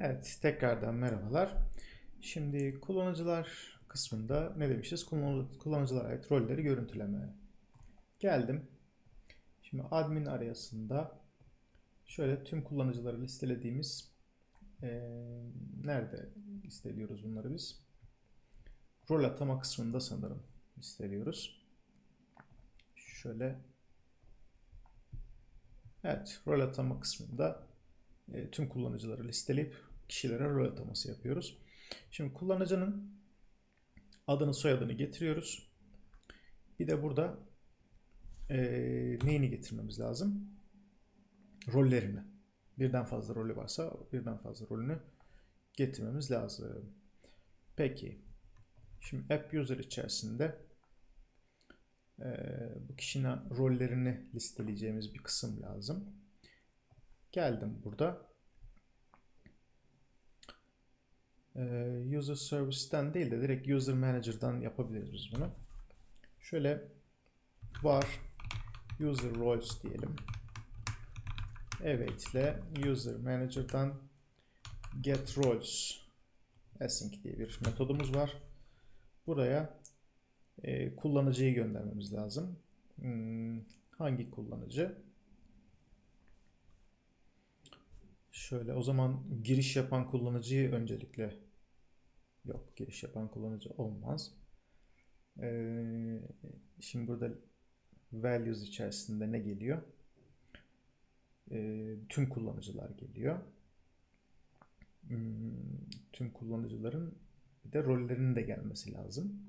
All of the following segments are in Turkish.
Evet, tekrardan merhabalar. Şimdi kullanıcılar kısmında ne demişiz? Kullanı- Kullanıcılara ait rolleri görüntüleme. Geldim. Şimdi admin arayasında şöyle tüm kullanıcıları listelediğimiz eee, nerede listeliyoruz bunları biz? Rol atama kısmında sanırım listeliyoruz. Şöyle Evet, rol atama kısmında e, tüm kullanıcıları listeleyip kişilere rol ataması yapıyoruz. Şimdi kullanıcının adını soyadını getiriyoruz. Bir de burada e, neyini getirmemiz lazım? Rollerini. Birden fazla rolü varsa birden fazla rolünü getirmemiz lazım. Peki. Şimdi app user içerisinde e, bu kişinin rollerini listeleyeceğimiz bir kısım lazım. Geldim burada. Ee, user Service'ten değil de direkt User Manager'dan yapabiliriz bunu. Şöyle var User Roles diyelim. Evet ile User Manager'dan Get Roles Async diye bir metodumuz var. Buraya e, kullanıcıyı göndermemiz lazım. Hmm, hangi kullanıcı? Şöyle o zaman giriş yapan kullanıcıyı öncelikle yok giriş yapan kullanıcı olmaz. Ee, şimdi burada values içerisinde ne geliyor? Ee, tüm kullanıcılar geliyor. Hmm, tüm kullanıcıların bir de rollerinin de gelmesi lazım.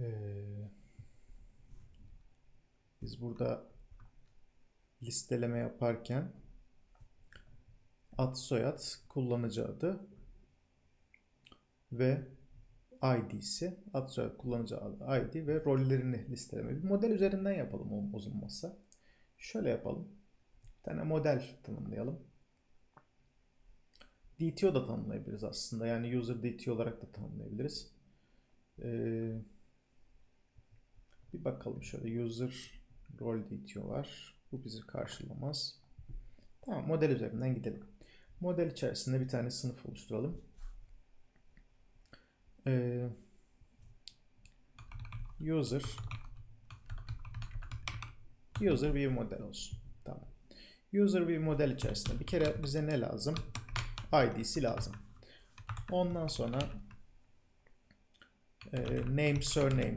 Ee, biz burada listeleme yaparken ad soyad kullanıcı adı ve ID'si ad soyad kullanıcı adı ID ve rollerini listeleme. Bir model üzerinden yapalım o bozulmazsa. Şöyle yapalım. Bir tane model tanımlayalım. DTO da tanımlayabiliriz aslında. Yani user DTO olarak da tanımlayabiliriz. Ee, bir bakalım şöyle user rol DTO var. Bu bizi karşılamaz. Tamam model üzerinden gidelim. Model içerisinde bir tane sınıf oluşturalım. Ee, user user view model olsun. Tamam. User view model içerisinde bir kere bize ne lazım? ID'si lazım. Ondan sonra e, name surname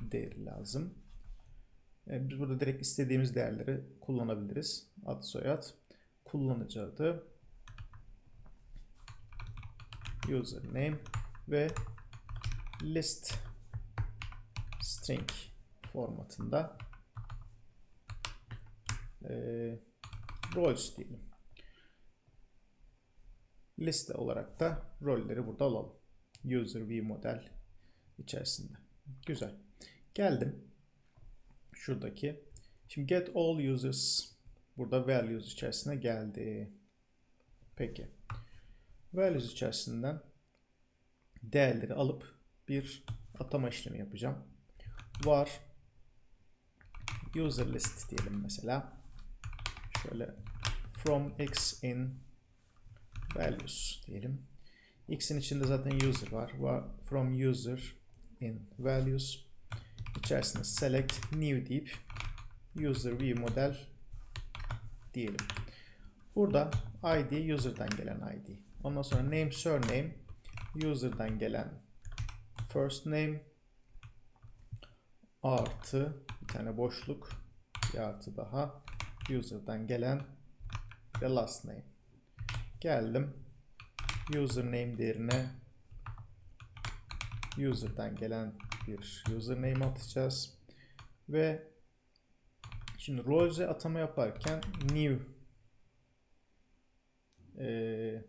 değeri lazım. E, Biz burada direkt istediğimiz değerleri kullanabiliriz. Ad soyad, kullanıcı adı, username ve list string formatında e, roles diyelim. Liste olarak da rolleri burada alalım. User view model içerisinde. Güzel. Geldim şuradaki. Şimdi get all users burada values içerisine geldi. Peki. Values içerisinden değerleri alıp bir atama işlemi yapacağım. Var user list diyelim mesela. Şöyle from x in values diyelim. X'in içinde zaten user var. var from user in values içerisinde select new deyip user view model diyelim. Burada id user'dan gelen id. Ondan sonra name surname user'dan gelen first name artı bir tane boşluk bir artı daha user'dan gelen ve last name. Geldim. Username değerine user'dan gelen bir username atacağız. Ve şimdi roles'e atama yaparken new e,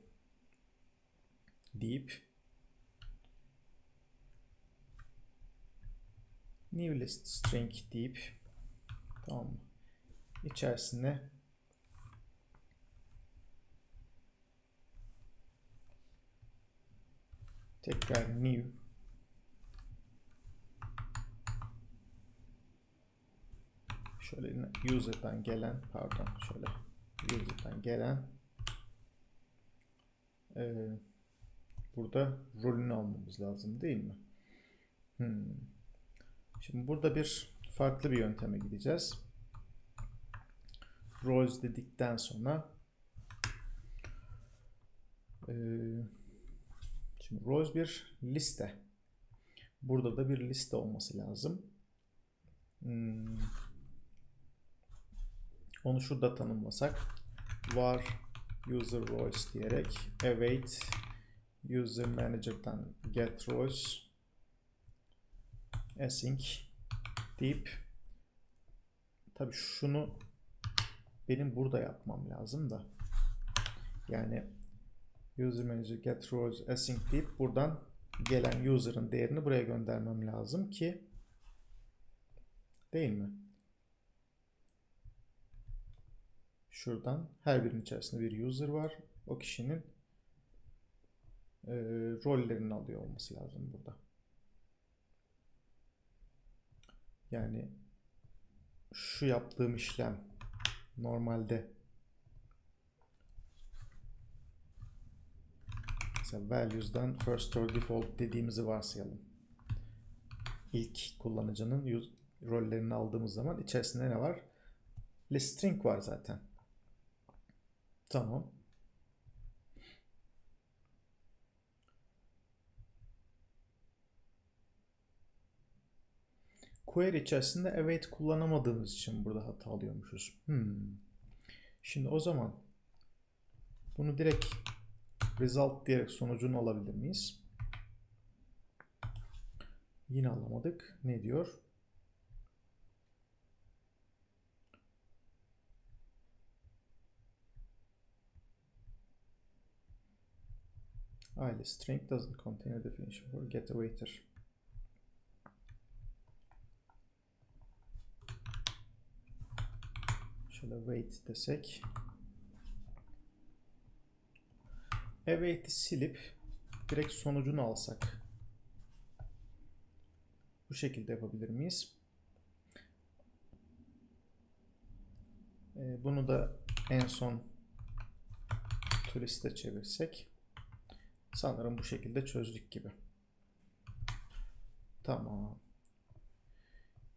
deyip new list string deyip tamam mı? İçerisine tekrar new şöyle user'dan gelen pardon şöyle user'dan gelen e, burada rolünü almamız lazım değil mi? Hmm. Şimdi burada bir farklı bir yönteme gideceğiz. Roles dedikten sonra e, şimdi roles bir liste. Burada da bir liste olması lazım. Hmm. Onu şurada tanımlasak var user roles diyerek await user manager'dan get roles async deyip tabi şunu benim burada yapmam lazım da yani user manager get roles async deyip buradan gelen user'ın değerini buraya göndermem lazım ki değil mi? Şuradan her birinin içerisinde bir user var. O kişinin e, rollerini alıyor olması lazım burada. Yani şu yaptığım işlem normalde mesela values'dan first or default dediğimizi varsayalım. İlk kullanıcının rollerini aldığımız zaman içerisinde ne var? List string var zaten. Tamam. Query içerisinde await kullanamadığımız için burada hata alıyormuşuz. Hmm. Şimdi o zaman bunu direkt result diyerek sonucunu alabilir miyiz? Yine alamadık. Ne diyor? IL string doesn't contain a definition for get a waiter. Şöyle wait desek. Await'i silip direkt sonucunu alsak. Bu şekilde yapabilir miyiz? Ee, bunu da en son turiste çevirsek. Sanırım bu şekilde çözdük gibi. Tamam.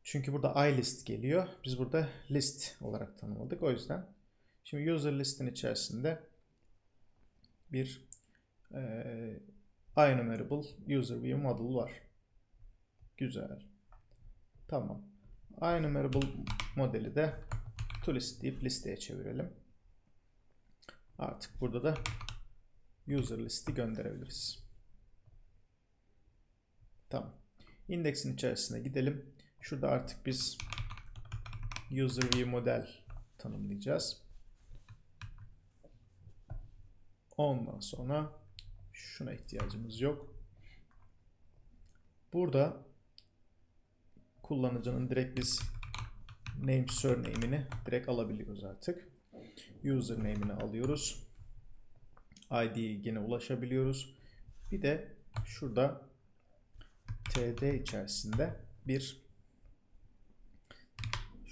Çünkü burada iList geliyor. Biz burada list olarak tanımladık. O yüzden şimdi user list'in içerisinde bir e, INumerable user view model var. Güzel. Tamam. INumerable modeli de toList deyip listeye çevirelim. Artık burada da user listi gönderebiliriz. Tamam. Indeksin içerisine gidelim. Şurada artık biz user view model tanımlayacağız. Ondan sonra şuna ihtiyacımız yok. Burada kullanıcının direkt biz name surname'ini direkt alabiliyoruz artık. Username'ini alıyoruz. ID'ye yine ulaşabiliyoruz. Bir de şurada td içerisinde bir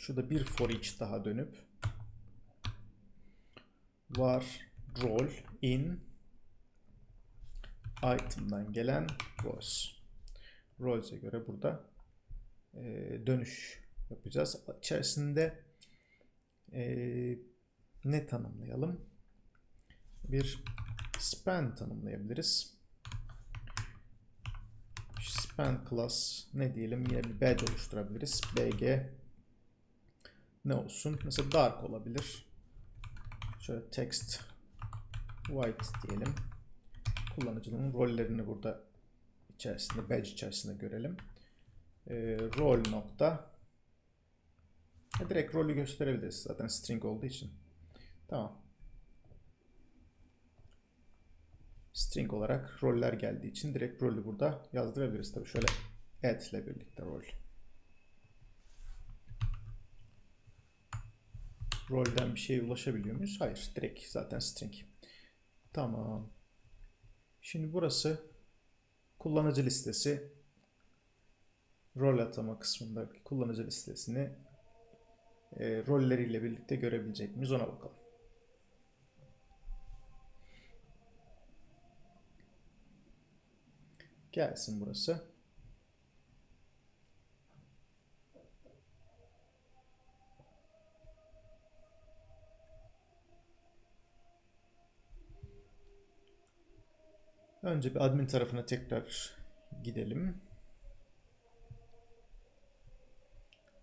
şurada bir for each daha dönüp var role in item'dan gelen roles. Roles'e göre burada e, dönüş yapacağız. İçerisinde e, ne tanımlayalım? Bir span tanımlayabiliriz. Span class ne diyelim? Yine bir badge oluşturabiliriz. bg ne olsun? Mesela dark olabilir. Şöyle text white diyelim. Kullanıcının rollerini burada içerisinde, badge içerisinde görelim. E, rol nokta direkt rolü gösterebiliriz zaten string olduğu için. Tamam. String olarak roller geldiği için direkt rolü burada yazdırabiliriz. Tabii şöyle add ile birlikte rol. rolden bir şeye ulaşabiliyor muyuz? Hayır. Direkt zaten string. Tamam. Şimdi burası kullanıcı listesi. Rol atama kısmında kullanıcı listesini e, rolleriyle birlikte görebilecek miyiz ona bakalım. Gelsin burası. Önce bir admin tarafına tekrar gidelim.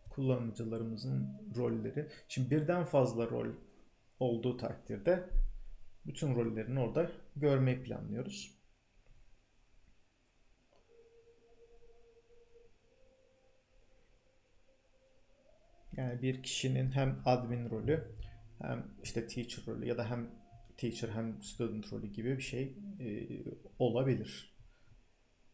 Kullanıcılarımızın rolleri. Şimdi birden fazla rol olduğu takdirde bütün rollerini orada görmeyi planlıyoruz. Yani bir kişinin hem admin rolü hem işte teacher rolü ya da hem teacher hem student rolü gibi bir şey e, olabilir.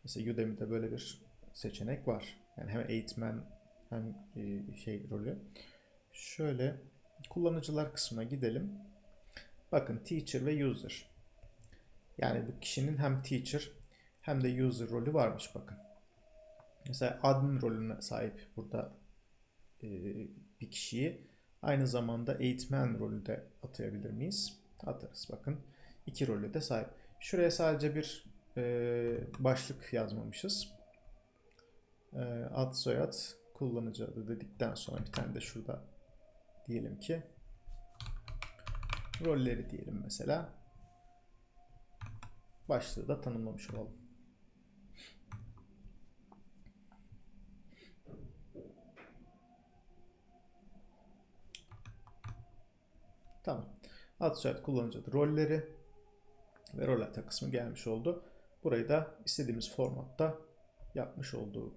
Mesela Udemy'de böyle bir seçenek var. Yani hem eğitmen hem e, şey rolü. Şöyle kullanıcılar kısmına gidelim. Bakın teacher ve user. Yani bu kişinin hem teacher hem de user rolü varmış bakın. Mesela admin rolüne sahip burada e, bir kişiyi aynı zamanda eğitmen rolü de atayabilir miyiz? Atarız bakın. İki rolü de sahip. Şuraya sadece bir e, başlık yazmamışız. E, ad soyad kullanıcı adı dedikten sonra bir tane de şurada diyelim ki rolleri diyelim mesela. Başlığı da tanımlamış olalım. Tamam. Ad soyad kullanıcı rolleri ve rol ata kısmı gelmiş oldu. Burayı da istediğimiz formatta yapmış olduk.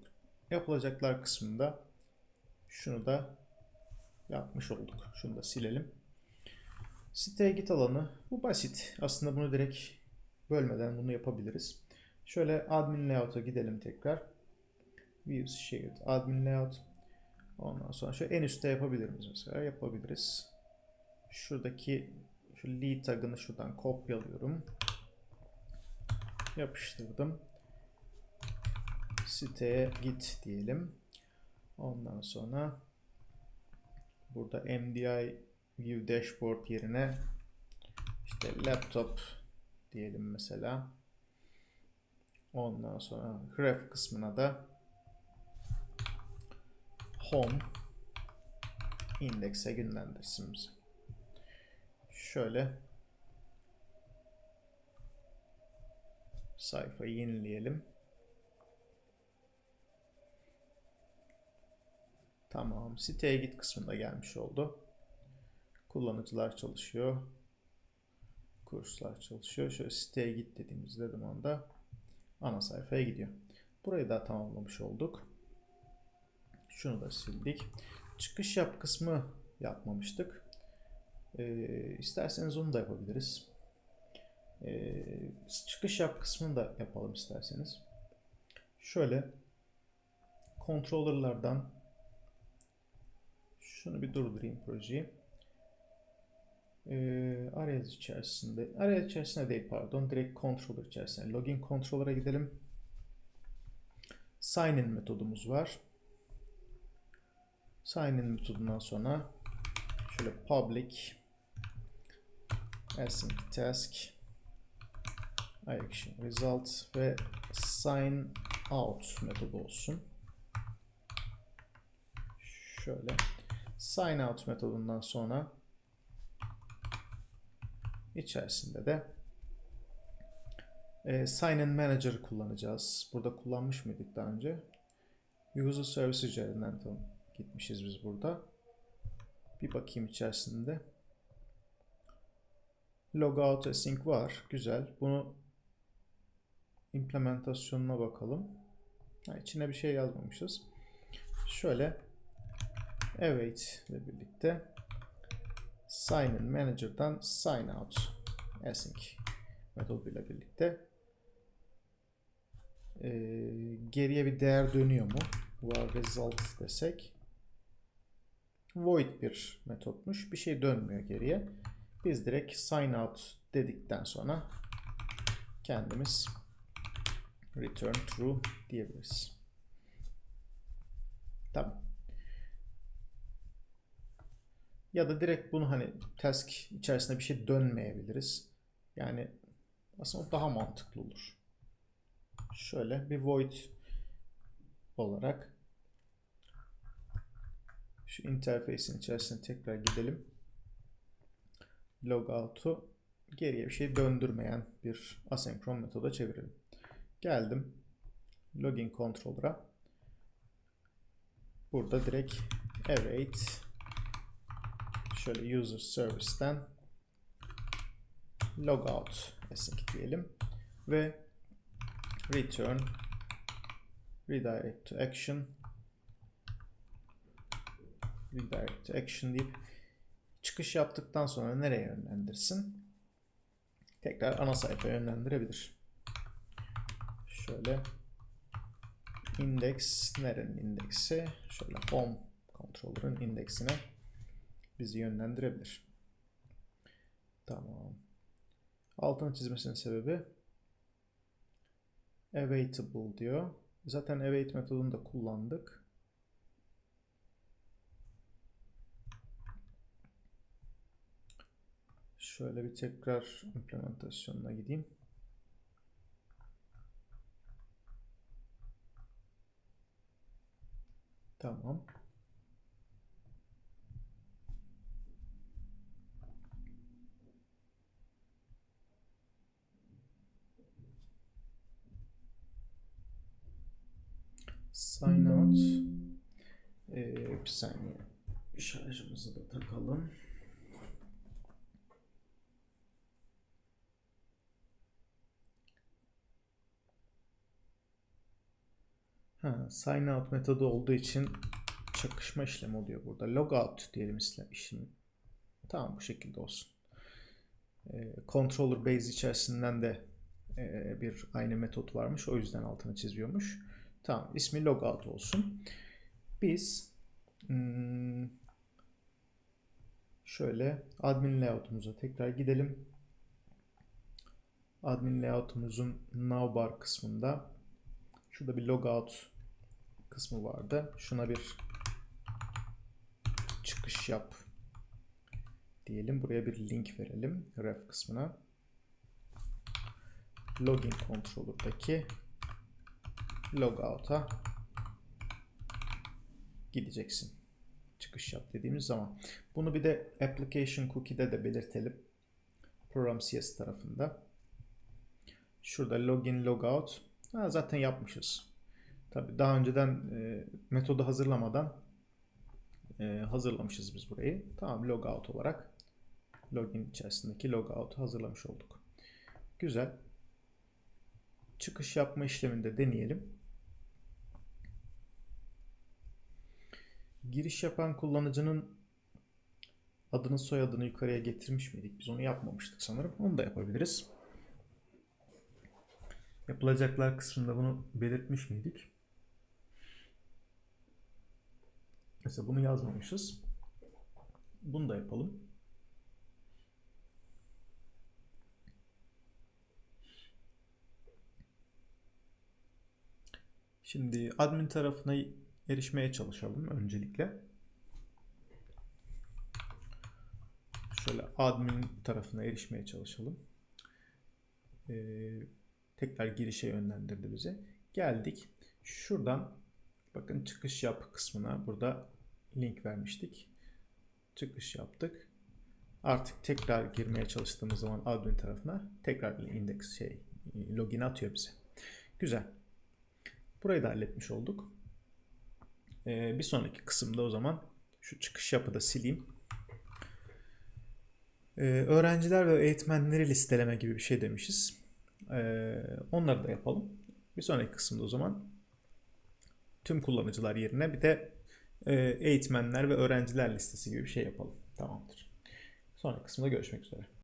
Yapılacaklar kısmında şunu da yapmış olduk. Şunu da silelim. Siteye git alanı. Bu basit. Aslında bunu direkt bölmeden bunu yapabiliriz. Şöyle admin layout'a gidelim tekrar. Views shared admin layout. Ondan sonra şöyle en üstte yapabilir miyiz mesela? Yapabiliriz. Şuradaki şu lead tagını şuradan kopyalıyorum. Yapıştırdım. Siteye git diyelim. Ondan sonra burada MDI View Dashboard yerine işte laptop diyelim mesela. Ondan sonra graph kısmına da home indekse günlendirsin bizi. Şöyle sayfayı yenileyelim. Tamam. Siteye git kısmında gelmiş oldu. Kullanıcılar çalışıyor. Kurslar çalışıyor. Şöyle siteye git dediğimizde anda ana sayfaya gidiyor. Burayı da tamamlamış olduk. Şunu da sildik. Çıkış yap kısmı yapmamıştık. Ee, isterseniz onu da yapabiliriz. Ee, çıkış yap kısmını da yapalım isterseniz. Şöyle controller'lardan şunu bir durdurayım projeyi. Ee, arayüz içerisinde, arayüz içerisinde değil pardon, direkt controller içerisinde. Login controller'a gidelim. Sign in metodumuz var. Sign in metodundan sonra şöyle public async task action result ve sign out metodu olsun. Şöyle sign out metodundan sonra içerisinde de e, sign in manager kullanacağız. Burada kullanmış mıydık daha önce? User service üzerinden gitmişiz biz burada. Bir bakayım içerisinde. Logout async var. Güzel. Bunu implementasyonuna bakalım. Ha, içine bir şey yazmamışız. Şöyle await ile birlikte sign in manager'dan sign out async metoduyla birlikte e, geriye bir değer dönüyor mu? Var result desek void bir metotmuş. Bir şey dönmüyor geriye. Biz direkt sign out dedikten sonra kendimiz return true diyebiliriz. Tamam. Ya da direkt bunu hani task içerisinde bir şey dönmeyebiliriz. Yani aslında daha mantıklı olur. şöyle bir void olarak şu interface'in içerisine tekrar gidelim. Logout'u geriye bir şey döndürmeyen bir asenkron metoda çevirelim. Geldim. Login controller'a. Burada direkt await şöyle user service'ten logout async diyelim ve return redirect to action redirect to action deyip çıkış yaptıktan sonra nereye yönlendirsin? Tekrar ana sayfaya yönlendirebilir. Şöyle index nerenin indeksi? Şöyle home controller'ın indeksine bizi yönlendirebilir. Tamam. Altını çizmesinin sebebi awaitable diyor. Zaten await metodunu da kullandık. Şöyle bir tekrar implementasyonuna gideyim. Tamam. Sign out. Ee, bir saniye. Şarjımızı da takalım. Ha, sign out metodu olduğu için çakışma işlemi oluyor burada. Logout diyelim işlem. Tamam bu şekilde olsun. Ee, controller base içerisinden de e, bir aynı metot varmış. O yüzden altını çiziyormuş. Tamam ismi logout olsun. Biz hmm, şöyle admin layout'umuza tekrar gidelim. Admin layout'umuzun navbar kısmında şurada bir logout kısmı vardı. Şuna bir çıkış yap diyelim. Buraya bir link verelim ref kısmına. Login controller'daki logout'a gideceksin. Çıkış yap dediğimiz zaman. Bunu bir de application cookie'de de belirtelim. Program CS tarafında. Şurada login logout. Ha, zaten yapmışız. Tabi daha önceden e, metodu hazırlamadan e, hazırlamışız biz burayı. Tamam logout olarak login içerisindeki logout'u hazırlamış olduk. Güzel. Çıkış yapma işleminde deneyelim. Giriş yapan kullanıcının adını soyadını yukarıya getirmiş miydik? Biz onu yapmamıştık sanırım. Onu da yapabiliriz. Yapılacaklar kısmında bunu belirtmiş miydik? Mesela bunu yazmamışız. Bunu da yapalım. Şimdi admin tarafına erişmeye çalışalım öncelikle. Şöyle admin tarafına erişmeye çalışalım. Ee, tekrar girişe yönlendirdi bizi. Geldik. Şuradan bakın çıkış yap kısmına burada link vermiştik. Çıkış yaptık. Artık tekrar girmeye çalıştığımız zaman admin tarafına tekrar index şey login atıyor bize. Güzel. Burayı da halletmiş olduk. Ee, bir sonraki kısımda o zaman şu çıkış yapıda sileyim. Ee, öğrenciler ve eğitmenleri listeleme gibi bir şey demişiz. Ee, onları da yapalım. Bir sonraki kısımda o zaman tüm kullanıcılar yerine bir de e, eğitmenler ve öğrenciler listesi gibi bir şey yapalım. Tamamdır. Sonraki kısımda görüşmek üzere.